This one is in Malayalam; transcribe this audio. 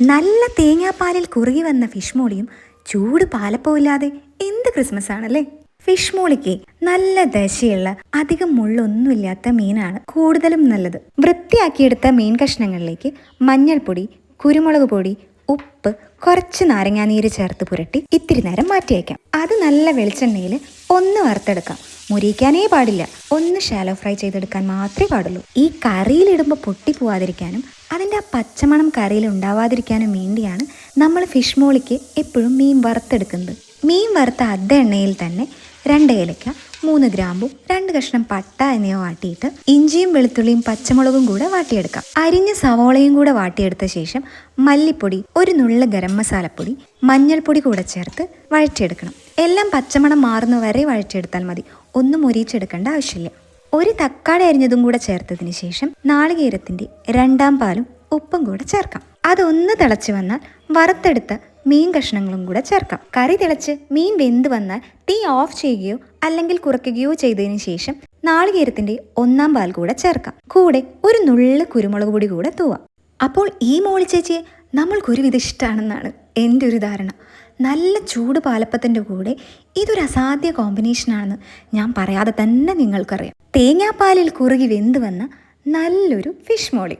നല്ല തേങ്ങാപ്പാലിൽ കുറുകി വന്ന ഫിഷ് മോളിയും ചൂട് പാലപ്പമില്ലാതെ എന്ത് ക്രിസ്മസ് ആണല്ലേ ഫിഷ് മോളിക്ക് നല്ല ദശയുള്ള അധികം മുള്ളൊന്നുമില്ലാത്ത മീനാണ് കൂടുതലും നല്ലത്. വൃത്തിയാക്കിയെടുത്ത മീൻ കഷ്ണങ്ങളിലേക്ക് മഞ്ഞൾപ്പൊടി കുരുമുളക് പൊടി ഉപ്പ് കുറച്ച് നാരങ്ങാനീര് ചേർത്ത് പുരട്ടി ഇത്തിരി നേരം മാറ്റി വയ്ക്കാം അത് നല്ല വെളിച്ചെണ്ണയിൽ ഒന്ന് വറുത്തെടുക്കാം. മുരിക്കാനേ പാടില്ല. ഒന്ന് ഷാലോ ഫ്രൈ ചെയ്തെടുക്കാൻ മാത്രമേ പാടുള്ളൂ. ഈ കറിയിലിടുമ്പോൾ പൊട്ടിപ്പോവാതിരിക്കാനും അതിന്റെ ആ പച്ചമണം കറിയിൽ ഉണ്ടാവാതിരിക്കാനും വേണ്ടിയാണ് നമ്മൾ ഫിഷ് മോളിക്ക് എപ്പോഴും മീൻ വറുത്തെടുക്കുന്നത്. മീൻ വറുത്ത അദ്ധ എണ്ണയിൽ തന്നെ രണ്ട് ഏലക്ക മൂന്ന് ഗ്രാമ്പും രണ്ട് കഷ്ണം പട്ട എന്നിവ വാട്ടിയിട്ട് ഇഞ്ചിയും വെളുത്തുള്ളിയും പച്ചമുളകും കൂടെ വാട്ടിയെടുക്കാം. അരിഞ്ഞ സവോളയും കൂടെ വാട്ടിയെടുത്ത ശേഷം മല്ലിപ്പൊടി ഒരു നുള്ള ഗരം മസാലപ്പൊടി മഞ്ഞൾപ്പൊടി കൂടെ ചേർത്ത് വഴറ്റിയെടുക്കണം. എല്ലാം പച്ചമണം മാറുന്ന വരെ വഴറ്റിയെടുത്താൽ മതി. ഒന്നും മുരിച്ചെടുക്കേണ്ട ആവശ്യമില്ല. ഒരു തക്കാളി അരിഞ്ഞതും കൂടെ ചേർത്തതിന് ശേഷം നാളികേരത്തിന്റെ രണ്ടാം പാലും ഉപ്പും കൂടെ ചേർക്കാം. അതൊന്ന് തിളച്ചു വന്നാൽ വറുത്തെടുത്ത മീൻ കഷ്ണങ്ങളും കൂടെ ചേർക്കാം. കറി തിളച്ച് മീൻ വെന്ത് വന്നാൽ തീ ഓഫ് ചെയ്യുകയോ അല്ലെങ്കിൽ കുറയ്ക്കുകയോ ചെയ്തതിന് ശേഷം നാളികേരത്തിന്റെ ഒന്നാം പാൽ കൂടെ ചേർക്കാം. കൂടെ ഒരു നുള്ളു കുരുമുളക് പൊടി കൂടെ തൂവാം. അപ്പോൾ ഈ മോളി ചേച്ചിയെ നമ്മൾക്കൊരുവിധ ഇഷ്ടമാണെന്നാണ് എന്റെ ഒരു ധാരണ. നല്ല ചൂട് പാലപ്പത്തിന്റെ കൂടെ ഇതൊരു അസാധ്യ കോമ്പിനേഷനാണെന്ന് ഞാൻ പറയാതെ തന്നെ നിങ്ങൾക്കറിയാം. തേങ്ങാപ്പാലിൽ കുറുകി വെന്ത് വന്ന നല്ലൊരു ഫിഷ് മോളി.